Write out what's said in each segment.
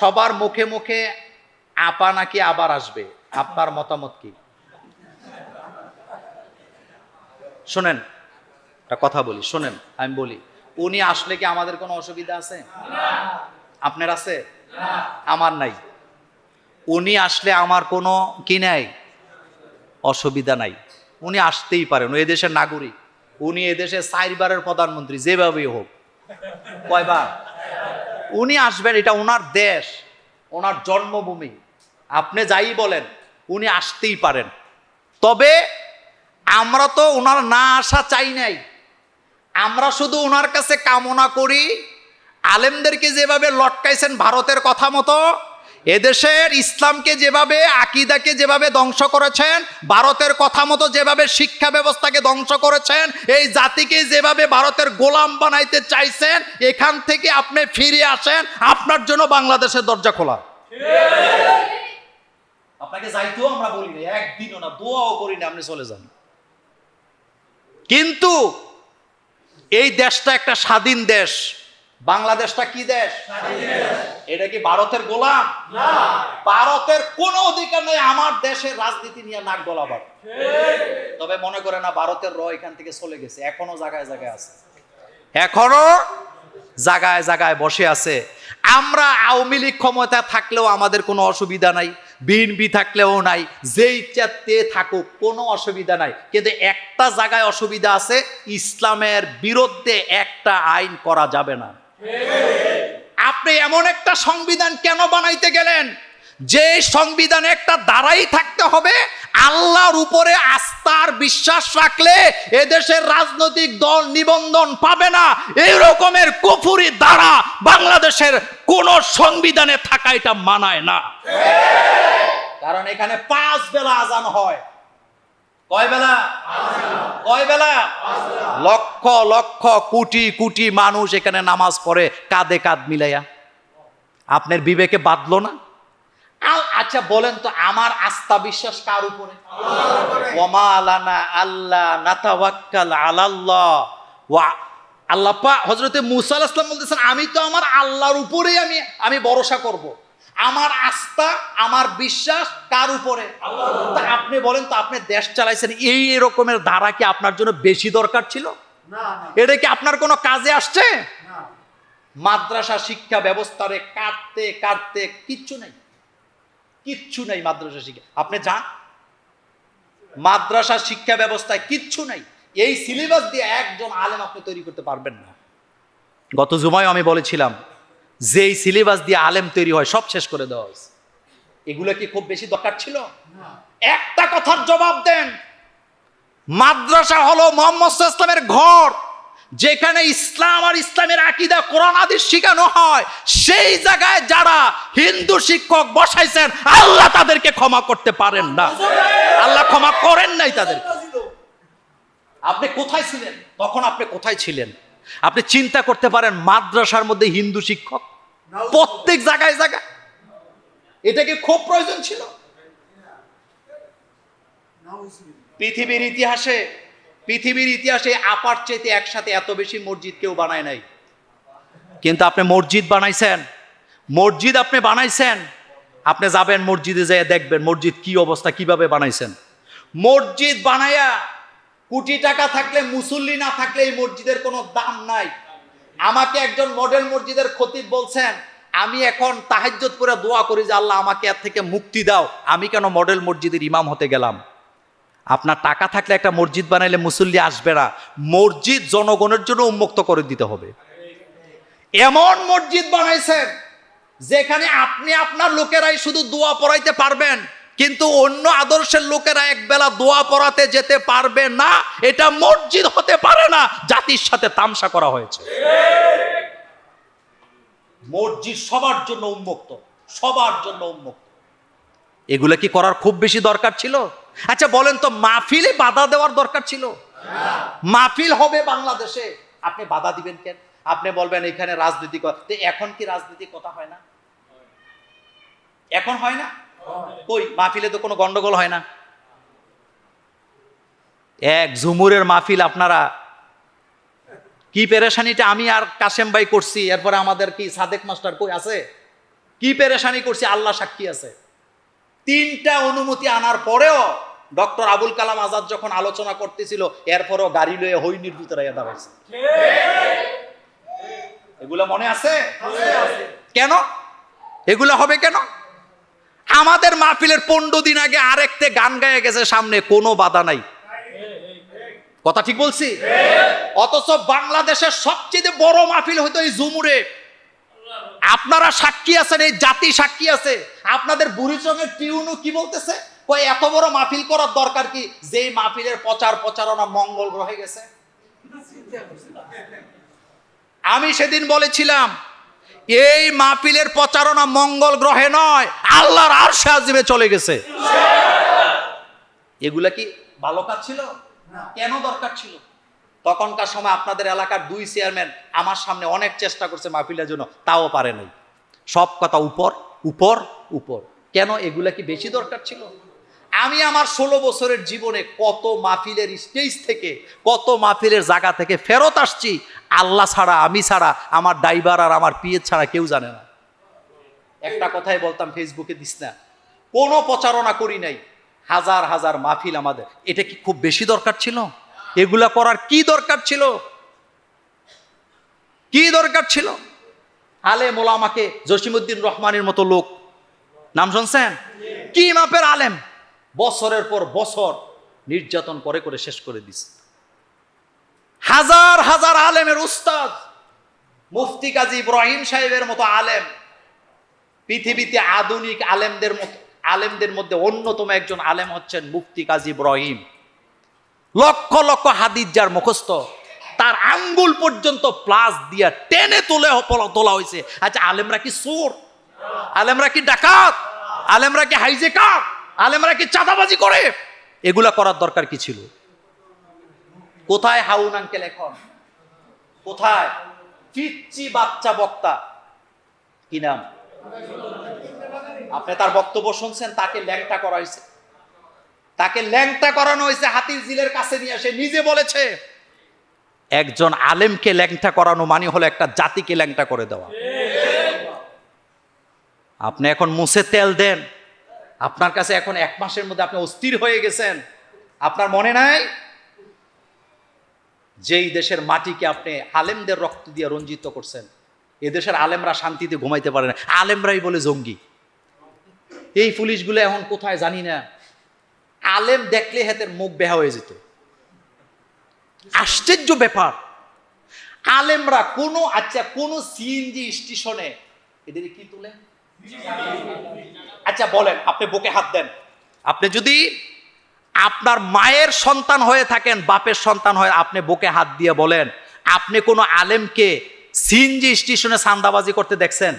সবার মুখে মুখে আপা নাকি আবার আসবে? আপনার মতামত কি? শোনেন, একটা কথা বলি, শোনেন, আমি বলি, উনি আসলে কি আমাদের কোনো অসুবিধা আছে? আপনার আছে? আমার নাই। উনি আসলে আমার কোনো কি নাই? অসুবিধা নাই। উনি আসতেই পারেন, ও দেশের নাগরিক। উনি এদেশের চারবারের প্রধানমন্ত্রী, যেভাবেই হোক। কয়বার? উনি আসবেন, এটা ওনার দেশ, ওনার জন্মভূমি। আপনি যাই বলেন, উনি আসতেই পারেন। তবে আমরা তো ওনার না আসা চাই নাই। আমরা শুধু ওনার কাছে কামনা করি, আলেমদেরকে যেভাবে লটকাইছেন ভারতের কথা মতো এদেশের ইসলামকে যেভাবে, আকিদাকে যেভাবে ধ্বংস করেছেন, ভারতের কথা মতো যেভাবে শিক্ষা ব্যবস্থাকে ধ্বংস করেছেন, এই জাতিকে যেভাবে ভারতের গোলাম বানাইতে চাইছেন, এখান থেকে আপনি ফিরে আসেন, আপনার জন্য বাংলাদেশের দরজা খোলা। আপনাকে যাইতেও আমরা বলি না একদিনও না, দোয়াও করি না আপনি চলে যান। কিন্তু এই দেশটা একটা স্বাধীন দেশ। বাংলাদেশটা কি দেশ? এটা কি ভারতের গোলাম? ভারতের কোনো অধিকার নেই আমার দেশের রাজনীতি নিয়ে নাক গলাবার। তবে মনে করে না ভারতের র এখান থেকে চলে গেছে এখনও জায়গায় জায়গায় আছে। এখনও জায়গায় জায়গায় বসে আছে। আমরা আওয়ামী লীগ ক্ষমতা থাকলেও আমাদের কোনো অসুবিধা নাই বিএনপি থাকলেও নাই যেই চাতে থাকুক কোনো অসুবিধা নাই। কিন্তু একটা জায়গায় অসুবিধা আছে ইসলামের বিরুদ্ধে একটা আইন করা যাবে না। আপনি এমন একটা সংবিধান কেন বানাইতে গেলেন? যে সংবিধানে একটা দ্বারাই থাকতে হবে, আল্লাহর উপরে আস্থার বিশ্বাস রাখলে এদেশের রাজনৈতিক দল নিবন্ধন পাবে না। এই রকমের কুফুরি দ্বারা বাংলাদেশের কোন সংবিধানে থাকা এটা মানায় না। কারণ এখানে পাঁচ বেলা আজান হয়। কয় বেলা কয় বেলা লক্ষ লক্ষ, কোটি কোটি মানুষ এখানে নামাজ পড়ে, কাঁধে কাঁধ মিলাইয়া। আপনার বিবেকে বাঁধলো না? আচ্ছা বলেন তো, আমার আস্থা বিশ্বাস কার উপরে? ওমা আল্লাহ নাতাওয়াক্কাল আলাল্লাহ। ওয়া, আল্লাহ পা হজরতে মুসা সালাম বলতেছেন, আমি তো আমার আল্লাহর উপরেই আমি আমি ভরসা করব। আমার আস্থা আমার বিশ্বাস কার উপরে? তা আপনি বলেন তো আপনি দেশ চালাইছেন এই এরকমের ধারা কি আপনার জন্য বেশি দরকার ছিল? এটা কি আপনার কোনো কাজে আসছে? মাদ্রাসা শিক্ষা ব্যবস্থারে কাটতে কাটতে কিচ্ছু নেই। কিচ্ছু নেই মাদ্রাসা শিক্ষা। আপনি যান। মাদ্রাসা শিক্ষা ব্যবস্থায় কিচ্ছু নাই। এই সিলেবাস দিয়ে একজন আলেম আপনি তৈরি করতে পারবেন না। গত জুমায় আমি বলেছিলাম যে এই সিলেবাস দিয়ে আলেম তৈরি হয় সব শেষ করে দেওয়া হয়েছে। এগুলো কি খুব বেশি দরকার ছিল? একটা কথার জবাব দেন। মাদ্রাসা হলো মোহাম্মদ ইসলামের ঘর যেখানে ইসলাম আর ইসলামের আকিদা কোরআন আদিস শেখানো হয়। সেই জায়গায় যারা হিন্দু শিক্ষক বসাইছেন আল্লাহ তাদেরকে ক্ষমা করতে পারেন না। আল্লাহ ক্ষমা করেন নাই তাদের আপনি কোথায় ছিলেন? তখন আপনি কোথায় ছিলেন? আপনি চিন্তা করতে পারেন, মাদ্রাসার মধ্যে হিন্দু শিক্ষক? প্রত্যেক জায়গায় জায়গায়। এটা কি খুব প্রয়োজন ছিল? পৃথিবীর ইতিহাসে পৃথিবীর ইতিহাসে আপার চেতে একসাথে এত বেশি মসজিদ কেউ বানায় নাই। কিন্তু আপনি মসজিদ বানাইছেন। মসজিদ আপনি বানাইছেন। আপনি যাবেন মসজিদে যেয়ে দেখবেন মসজিদ কি অবস্থা, কীভাবে বানাইছেন। মসজিদ বানায়া কোটি টাকা থাকলে, মুসল্লি না থাকলে এই মসজিদের কোনো দাম নাই। আমাকে একজন মডেল মসজিদের খতিব বলছেন, আমি এখন তাহাজ্জত করে দোয়া করি যে আল্লাহ আমাকে এর থেকে মুক্তি দাও। আমি কেন মডেল মসজিদের ইমাম হতে গেলাম? আপনার টাকা থাকলে একটা মসজিদ বানাইলে মুসল্লি আসবে না। মসজিদ জনগণের জন্য উন্মুক্ত করে দিতে হবে। এমন মসজিদ বানাইছেন, যেখানে আপনি আপনার লোকেরাই শুধু দোয়া পড়াইতে পারবেন। কিন্তু অন্য আদর্শের লোকেরা একবেলা দোয়া পড়াতে যেতে পারবে না, এটা মসজিদ হতে পারে না, জাতির সাথে তামসা করা হয়েছে। মসজিদ সবার জন্য উন্মুক্ত, সবার জন্য উন্মুক্ত। এগুলো কি করার খুব বেশি দরকার ছিল? আচ্ছা বলেন তো, মাহফিলে বাধা দেওয়ার দরকার ছিল? মাহফিল হবে বাংলাদেশে। আপনি বাধা দিবেন কেন? আপনি বলবেন, এখানে রাজনীতি এখন কি রাজনীতি কথা হয় না? এখন হয় না? কই? মাহফিলে তো কোনো গন্ডগোল হয় না। এক ঝুমুরের মাহফিল আপনারা। কি পেরেশানিটা আমি আর কাশেম ভাই করছি, এরপরে আমাদের কি সাদেক মাস্টার কই আছে? কি পেরেশানি করছি, আল্লাহ সাক্ষী আছে। তিনটা অনুমতি আনার পরেও ডক্টর আবুল কালাম আজাদ যখন আলোচনা করতেছিল, এরপরও গাড়ি লয়ে হইনির ভিতরে দাঁড়াইছে। এগুলো মনে আছে? কেন? এগুলো হবে কেন? আমাদের মাহফিলের পনেরো দিন আগে আরেকতে গান গায়ে গেছে সামনে, কোনো বাধা নাই। কথা ঠিক বলছি? অথচ বাংলাদেশের সবচেয়ে বড় মাহফিল হয়তো এই জুমুরে আপনারা সাক্ষী আছেন, এই জাতি সাক্ষী আছে। আপনাদের বুড়িচঙ্গের টিউনু কি বলতেছে? কই এত বড় মাহফিল করার দরকার কি? যেই মাহফিলের প্রচার প্রচারণা মঙ্গল গ্রহে গেছে। আমি সেদিন বলেছিলাম এই মাহফিলের প্রচারণা মঙ্গল গ্রহে নয়, আল্লাহর আর সাজিবে চলে গেছে। এগুলা কি ভালো কাজ ছিল? কেন দরকার ছিল? তখনকার সময় আপনাদের এলাকার দুই চেয়ারম্যান আমার সামনে অনেক চেষ্টা করছে মাহফিলের জন্য, তাও পারে নাই। সব কথা উপর উপর উপর। কেন এগুলা কি বেশি দরকার ছিল? আমি আমার ষোলো বছরের জীবনে কত মাহফিলের স্টেজ থেকে, কত মাহফিলের জায়গা থেকে ফেরত আসছি, আল্লাহ ছাড়া, আমি ছাড়া, আমার ড্রাইভার আর আমার পিএর ছাড়া কেউ জানে না। একটা কথাই বলতাম ফেসবুকে দিস না। কোনো প্রচারণা করি নাই। হাজার হাজার মাহফিল আমাদের। এটা কি খুব বেশি দরকার ছিল? এগুলা করার কি দরকার ছিল? কি দরকার ছিল? আলেম ওলামাকে জসিমুদ্দিন রহমানের মতো লোক। নাম শুনছেন? কি মাপের আলেম? বছরের পর বছর নির্যাতন করে করে শেষ করে দিছে। হাজার হাজার আলেমের উস্তাদ, মুফতি কাজী ইব্রাহিম সাহেবের মতো আলেম, পৃথিবীতে আধুনিক আলেমদের মতো আলেমদের মধ্যে অন্যতম একজন আলেম হচ্ছেন মুফতি কাজী ইব্রাহিম। লক্ষ লক্ষ হাদিস যার মুখস্থ, তার আঙ্গুল পর্যন্ত প্লাস দিয়া টেনে তুলে তোলা হয়েছে আচ্ছা আলেমরা কি সুর? আলেমরা কি ডাকাত? আলেমরা কি হাইজেকার? আলেমরা কি চাঁদাবাজি করে? এগুলা করার দরকার কি ছিল? কোথায় হাউন আঙ্কেল এখন? কোথায়? পিচ্ছি বাচ্চা বক্তা। কি নাম? আপনি তার বক্তব্য শুনছেন, তাকে ল্যাংটা করা হয়েছে। তাকে ল্যাংটা করানো হয়েছে, হাতির জিলের কাছে নিয়ে এসে নিজে বলেছে, একজন আলেমকে ল্যাংটা করানো মানে হলো একটা জাতিকে ল্যাংটা করে দেওয়া। আপনি এখন মুছে তেল দেন। আপনার কাছে এখন এক মাসের মধ্যে আপনি অস্থির হয়ে গেছেন। আপনার মনে নাই? যেই দেশের মাটিকে আপনি আলেমদের রক্ত দিয়ে রঞ্জিত করছেন এদেশের আলেমরা শান্তিতে ঘুমাইতে পারে না। আলেমরাই বলে জঙ্গি। এই পুলিশগুলো এখন কোথায় জানি না। আলেম দেখলে হাতের মুখ বেহা হয়ে যেত। আশ্চর্য ব্যাপার। আলেমরা কোনো আচ্ছা কোন সিএনজি স্টেশনে এদের কি তুলে? আচ্ছা বলেন আপনি বুকে হাত দেন। আপনি যদি আপনার মায়ের সন্তান হয়ে থাকেন বাপের সন্তান হয়ে আপনি বুকে হাত দিয়ে বলেন আপনি কোনো আলেমকে সিএনজি স্টেশনে সান্দাবাজি করতে দেখছেন?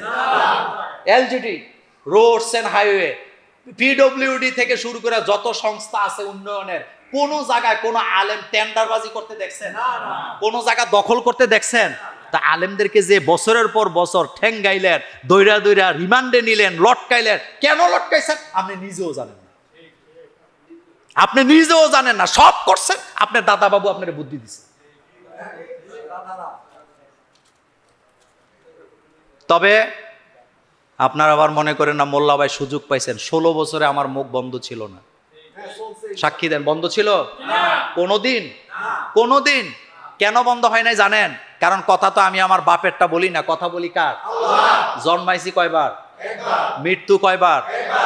LGD roads and highway PWD থেকে শুরু করে যত সংস্থা আছে উন্নয়নের কোন জায়গায় কোন আলেম টেন্ডারবাজি করতে দেখছেন? কোন জায়গা দখল করতে দেখছেন? তা আলেমদেরকে যে বছরের পর বছর ঠ্যাং গাইলেন দৈরা দৈরা রিমান্ডে নিলেন লটকাইলেন কেন লটকাইছেন? আপনি নিজেও জানেন না। আপনি নিজেও জানেন না সব করছেন। আপনার দাদা বাবু আপনার বুদ্ধি দিছে। তবে আপনারা আবার মনে করেন না মোল্লা ভাই সুযোগ পাইছেন। ষোলো বছরে আমার মুখ বন্ধ ছিল না। সাক্ষী দেন বন্ধ ছিল? কোনোদিন? কোনোদিন? কেন বন্ধ হয় নাই জানেন? কারণ কথা তো আমি আমার বাপেরটা বলি না। কথা বলি কার? জন্মাইছি কয়বার? মৃত্যু কয়বার?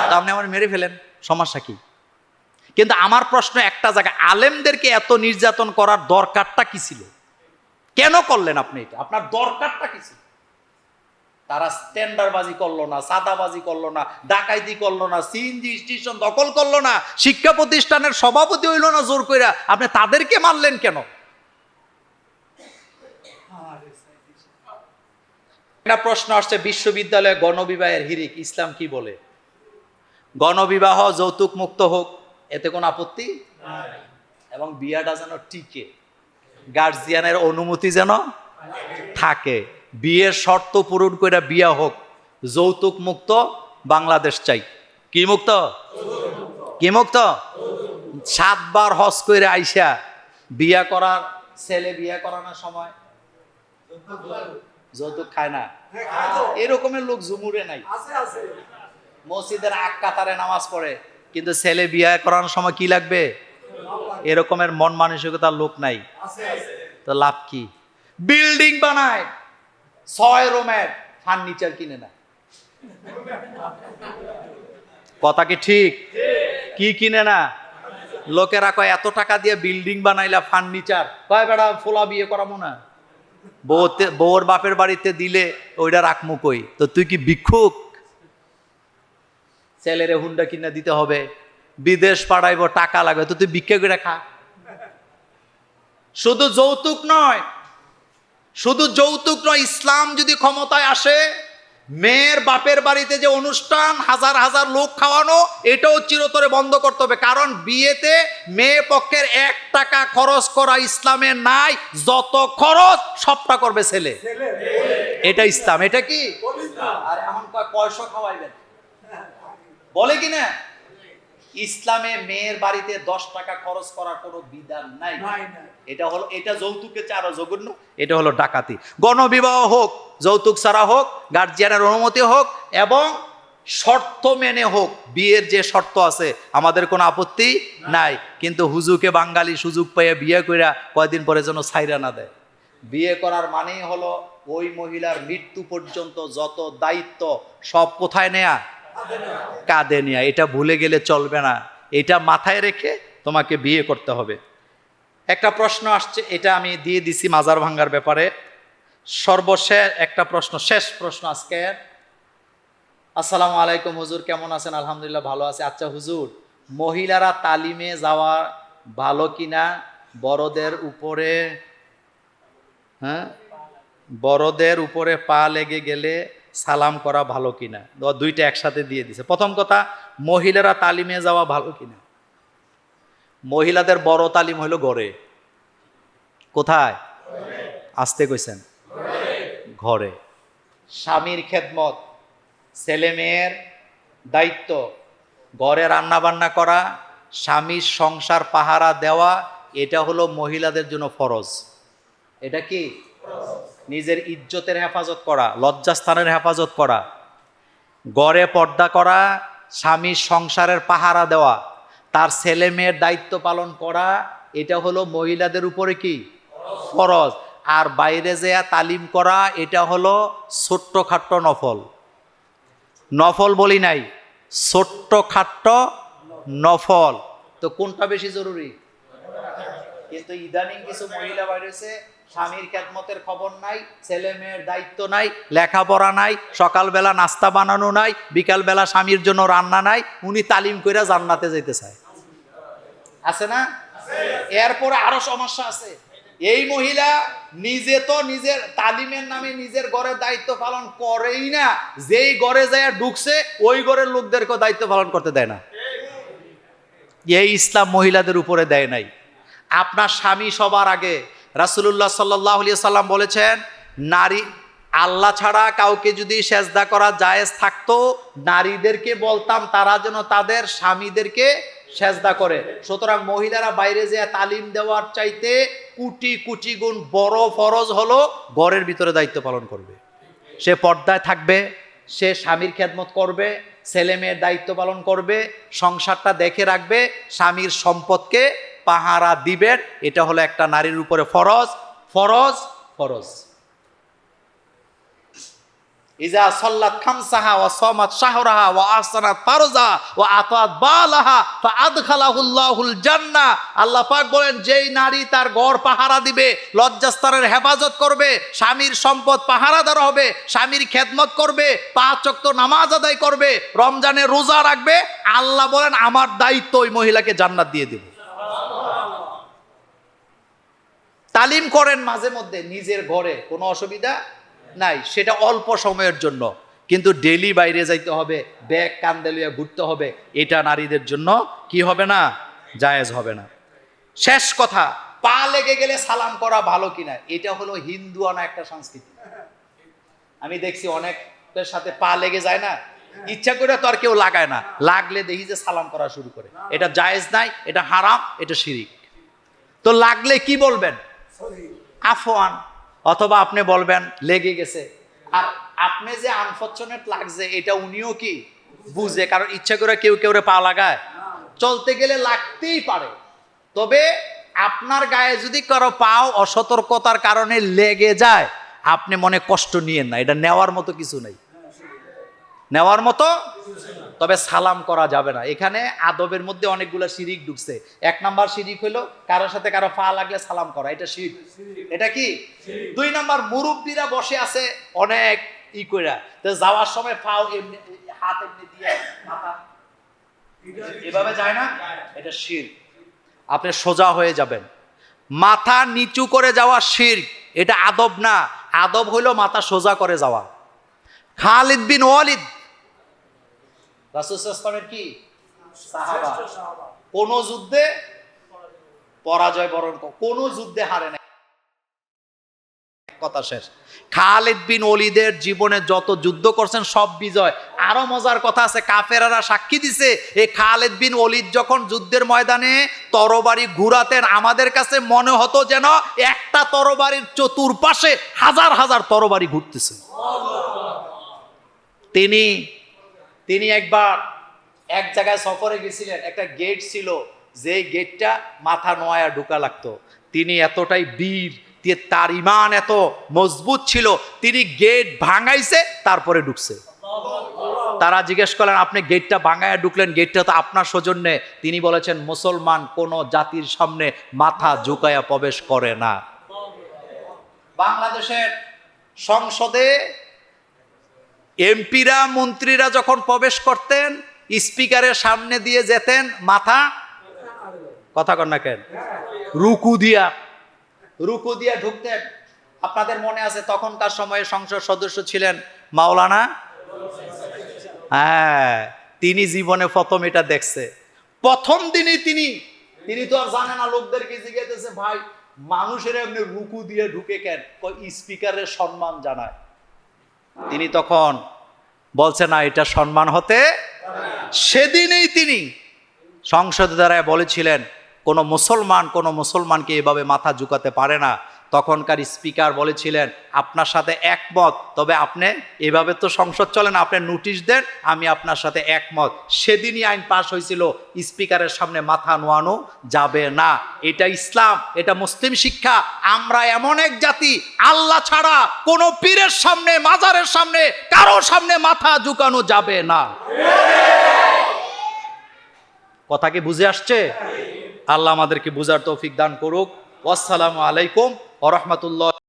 তা আপনি আমার মেরে ফেলেন। সমস্যা কি? কিন্তু আমার প্রশ্ন একটা জায়গায়, আলেমদেরকে এত নির্যাতন করার দরকারটা কি ছিল? কেন করলেন আপনি এটা? আপনার দরকারটা কি ছিল? তারা স্ট্যান্ডারবাজি করল না, সাদাবাজি করল না, ডাকাইতি করল না, সিএনজি স্টেশন দখল করল না, শিক্ষা প্রতিষ্ঠানের সভাপতি হইল না জোর কইরা। আপনি তাদেরকে মারলেন কেন? একটা প্রশ্ন আসছে বিশ্ববিদ্যালয়ে গণবিবাহের হিরিক ইসলাম কি বলে? গণবিবাহ যৌতুক মুক্ত হোক এতে কোনো আপত্তি? এবং বিয়াটা যেন টিকে গার্জিয়ানের অনুমতি যেন থাকে। বিয়ের শর্ত পূরণ করে বিয়া হোক যৌতুক মুক্ত বাংলাদেশ চাই। কি মুক্ত? কি মুক্ত? সাতবার হজ করে আইসা বিয়া করার ছেলে বিয়া করানোর সময়। যৌতুক খায় না। এরকমের লোক জুমুরে নাই। মসজিদের আগ কাতারে নামাজ পড়ে কিন্তু ছেলে বিয়ে করানোর সময় কি লাগবে? এরকমের মন মানসিকতার লোক নাই। তো লাভ কি? বিল্ডিং বানায় ছয় রুমের ফার্নিচার কিনে না কথা কি ঠিক? কি কিনে না? লোকেরা কয় এত টাকা দিয়ে বিল্ডিং বানাইলা ফার্নিচার কয় বেড়া ফোলা বিয়ে করাবো না। বউতে, বউর বাপের বাড়িতে দিলে ওইটা রাখমু কই? তো তুই কি ভিক্ষুক? ছেলেরে হুন্ডা কিনে দিতে হবে, বিদেশ পাঠাইব, টাকা লাগবে, তো তুই ভিক্ষা করে খা। শুধু যৌতুক নয়, শুধু যৌতুক নয়, ইসলাম যদি ক্ষমতায় আসে মেয়ের বাপের বাড়িতে যে অনুষ্ঠান হাজার হাজার লোক খাওয়ানো এটাও চিরতরে বন্ধ করতে হবে। কারণ বিয়েতে মেয়ে পক্ষের এক টাকা খরচ করা ইসলামে নাই যত খরচ সবটা করবে ছেলে। এটা ইসলাম এটা কি? আর এখন খাওয়াইবেন। বলে কি না? ইসলামে মেয়ের বাড়িতে দশ টাকা খরচ করার কোনো বিধান নাই। এটা হলো এটা যৌতুকের চেয়ে আরও জঘন্য এটা হলো ডাকাতি। গণবিবাহ হোক যৌতুক ছাড়া হোক গার্জিয়ানের অনুমতি হোক এবং শর্ত মেনে হোক বিয়ের যে শর্ত আছে আমাদের কোনো আপত্তি নাই। কিন্তু হুজুকে বাঙালি সুযোগ পেয়ে বিয়ে কইরা কয়দিন পরে যেন ছাইরা না দেয়। বিয়ে করার মানেই হলো ওই মহিলার মৃত্যু পর্যন্ত যত দায়িত্ব সব কোথায় নেয়া? কাঁধে নেয়া এটা ভুলে গেলে চলবে না। এটা মাথায় রেখে তোমাকে বিয়ে করতে হবে। একটা প্রশ্ন আসছে, এটা আমি দিয়ে দিছি মাজার ভাঙ্গার ব্যাপারে। সর্বশেষ একটা প্রশ্ন, শেষ প্রশ্ন আজকে। আসসালামু আলাইকুম, হুজুর কেমন আছেন? আলহামদুলিল্লাহ ভালো আছে। আচ্ছা হুজুর, মহিলারা তালিমে যাওয়া ভালো কিনা? বড়দের উপরে হ্যাঁ? বড়দের উপরে পা লেগে গেলে সালাম করা ভালো কিনা? দুইটা একসাথে দিয়ে দিছে। প্রথম কথা, মহিলারা তালিমে যাওয়া ভালো কিনা? মহিলাদের বড় তালিম হইল গড়ে কোথায়? আসতে কইছেন। ঘরে। স্বামীর খেদমত, ছেলে মেয়ের দায়িত্ব, ঘরে রান্না বান্না করা, স্বামীর সংসার পাহারা দেওয়া, এটা হলো মহিলাদের জন্য ফরজ। এটা কি? নিজের ইজ্জতের হেফাজত করা, লজ্জাস্থানের হেফাজত করা, গড়ে পর্দা করা, স্বামীর সংসারের পাহারা দেওয়া, তার ছেলে মেয়ের দায়িত্ব পালন করা, এটা হলো মহিলাদের উপরে কি? ফরজ। আর বাইরে যেয়া তালিম করা, এটা হলো ছোট্ট খাট্ট নফল। নফল বলি নাই ছোট্ট খাট্ট নফল। তো কোনটা বেশি জরুরি? কিন্তু ইদানিং কিছু মহিলা বাইরেছে স্বামীর খেদমতের খবর নাই, ছেলে মেয়ের দায়িত্ব নাই, লেখাপড়া নাই, সকালবেলা নাস্তা বানানো নাই, বিকালবেলা স্বামীর জন্য রান্না নাই, উনি তালিম কইরা জান্নাতে যেতে চায়। আছে না? এরপরে আরও সমস্যা আছে। এই মহিলা নিজে তো নিজের তালিমের নামে নিজের ঘরের দায়িত্ব পালন করেই না, যেই ঘরে যায় ঢুকছে, ওই ঘরের লোকদেরকে দায়িত্ব পালন করতে দেয় না। এই ইসলাম মহিলাদের উপরে দেয় নাই। আপনার স্বামী সবার আগে রাসুলুল্লাহ সাল্লাহ সাল্লাম বলেছেন, নারী আল্লাহ ছাড়া কাউকে যদি সেজদা করা জায়েজ থাকতো, নারীদেরকে বলতাম তারা যেন তাদের স্বামীদেরকে সেজদা করে। সুতরাং মহিলারা বাইরে যে তালিম দেওয়ার চাইতে কুটি কুটি গুণ বড় ফরজ হলো ঘরের ভিতরে দায়িত্ব পালন করবে। সে পর্দায় থাকবে, সে স্বামীর খেদমত করবে, ছেলে মেয়ের দায়িত্ব পালন করবে, সংসারটা দেখে রাখবে, স্বামীর সম্পদকে পাহারা দিবেন এটা হলো একটা নারীর উপরে ফরজ ফরজ ফরজ। ইজা সল্লাত খামসাহা ওয়া শাহরাহা ওয়া ওয়া আতাত বালাহা ফাআদখালাহুল্লাহুল জান্নাহ। আল্লাহ পাক বলেন, যেই নারী তার ঘর পাহারা দিবে, লজ্জাস্থানের হেফাজত করবে, স্বামীর সম্পদ পাহারাদার হবে, স্বামীর খেদমত করবে, পাঁচ ওয়াক্ত নামাজ আদায় করবে রমজানে রোজা রাখবে, আল্লাহ বলেন, আমার দায়িত্ব ওই মহিলাকে জান্নাত দিয়ে দেবে। তালিম করেন মাঝে মধ্যে, নিজের ঘরে, কোনো অসুবিধা নাই। সেটা অল্প সময়ের জন্য। কিন্তু ডেলি বাইরে যাইতে হবে, ব্যাগ কান্দে লইয়া ঘুরতে হবে, এটা নারীদের জন্য কি হবে না? জায়েজ হবে না। শেষ কথা, পা লেগে গেলে সালাম করা ভালো কিনা? এটা হলো হিন্দু আনা একটা সংস্কৃতি। আমি দেখছি অনেকের সাথে পা লেগে যায় না। ইচ্ছা করে তো আর কেউ লাগায় না। লাগলে দেখি যে সালাম করা শুরু করে। এটা জায়েজ নাই, এটা হারাম, এটা শিরিক। তো লাগলে কি বলবেন? আফওয়ান অথবা আপনি বলবেন লেগে গেছে। আর আপনি যে আনফর্চুনেট লাগছে এটা উনিও কি বুঝে? কারণ ইচ্ছা করে কেউ কেউ পা লাগায়। চলতে গেলে লাগতেই পারে। তবে আপনার গায়ে যদি কারও পাও অসতর্কতার কারণে লেগে যায় আপনি মনে কষ্ট নিয়েন না। এটা নেওয়ার মতো কিছু নেই। নেওয়ার মতো তবে সালাম করা যাবে না। এখানে আদবের মধ্যে অনেকগুলো শিরিক ঢুকছে। এক নাম্বার শিরিক হলো কারোর সাথে কারও ফা লাগলে সালাম করা। এটা শিরিক। এটা কি? দুই নাম্বার মুরব্বীরা বসে আছে অনেক ই কইরা। তো যাওয়ার সময় পাও এমনি হাত এমনি দিয়ে মাথা। এভাবে যায় না? এটা শির আপনি সোজা হয়ে যাবেন। মাথা নিচু করে যাওয়া শির এটা আদব না। আদব হইল মাথা সোজা করে যাওয়া। খালিদ বিন ওয়ালিদ রাসুলের কি? সাহাবা। কোন যুদ্ধে পরাজয় বরণ কোন যুদ্ধে হারে নাই। কথা শেষ। খালিদ বিন ওলিদের জীবনে যত যুদ্ধ করছেন সব বিজয়। আরও মজার কথা আছে কাফেরারা সাক্ষী দিছে এই খালিদ বিন ওলিদ যখন যুদ্ধের ময়দানে তরবারি ঘুরাতেন আমাদের কাছে মনে হতো যেন একটা তরবারির চতুর্পাশে হাজার হাজার তরবারি ঘুরতেছে। তিনি তিনি একবার এক জায়গায় সফরে গেছিলেন, একটা গেট ছিল যে গেটটা মাথা নোয়া ঢুকা লাগতো। তিনি এতটাই বীর তার ইমান এত মজবুত ছিল, তিনি গেট ভাঙাইছে, তারপরে ঢুকছে। তারা জিজ্ঞেস করলেন, আপনি গেটটা ভাঙায় ঢুকলেন গেটটা তো আপনার সৌজন্যে। তিনি বলেছেন, মুসলমান কোন জাতির সামনে মাথা ঝুঁকায়া প্রবেশ করে না। বাংলাদেশের সংসদে এমপিরা, মন্ত্রীরা যখন প্রবেশ করতেন, স্পিকারের সামনে দিয়ে যেতেন, মাথা কথা কন না কেন? রুকু দিয়া। রুকু দিয়া ঢুকতেন। আপনাদের মনে আছে তখনকার সময়ে সংসদ সদস্য ছিলেন মাওলানা? হ্যাঁ তিনি জীবনে প্রথম এটা দেখছে। প্রথম দিনই তিনি তিনি তো আর জানে না লোকদেরকে জিজ্ঞেস ভাই, মানুষের এমনি রুকু দিয়ে ঢুকে কেন? স্পিকারের সম্মান জানায়। তিনি তখন বলছে, না, এটা সম্মান হতে সেদিনেই তিনি সংসদ দ্বারায় বলেছিলেন, কোনো মুসলমান কোনো মুসলমানকে এভাবে মাথা ঝুঁকাতে পারে না। তখনকার স্পিকার বলেছিলেন, আপনার সাথে একমত, তবে আপনি এভাবে তো সংসদ চলে না, আপনি নোটিশ দেন, আমি আপনার সাথে একমত। সেদিনই আইন পাশ হয়েছিল, স্পিকারের সামনে মাথা নোয়ানো যাবে না। এটা ইসলাম, এটা মুসলিম শিক্ষা। আমরা এমন এক জাতি, আল্লাহ ছাড়া কোনো পীরের সামনে, মাজারের সামনে কারোর সামনে মাথা ঝুঁকানো যাবে না। কথা কি বুঝে আসছে? আল্লাহ আমাদেরকে বুঝার তৌফিক দান করুক। আসসালামু আলাইকুম। ও রহমতুল্লাহ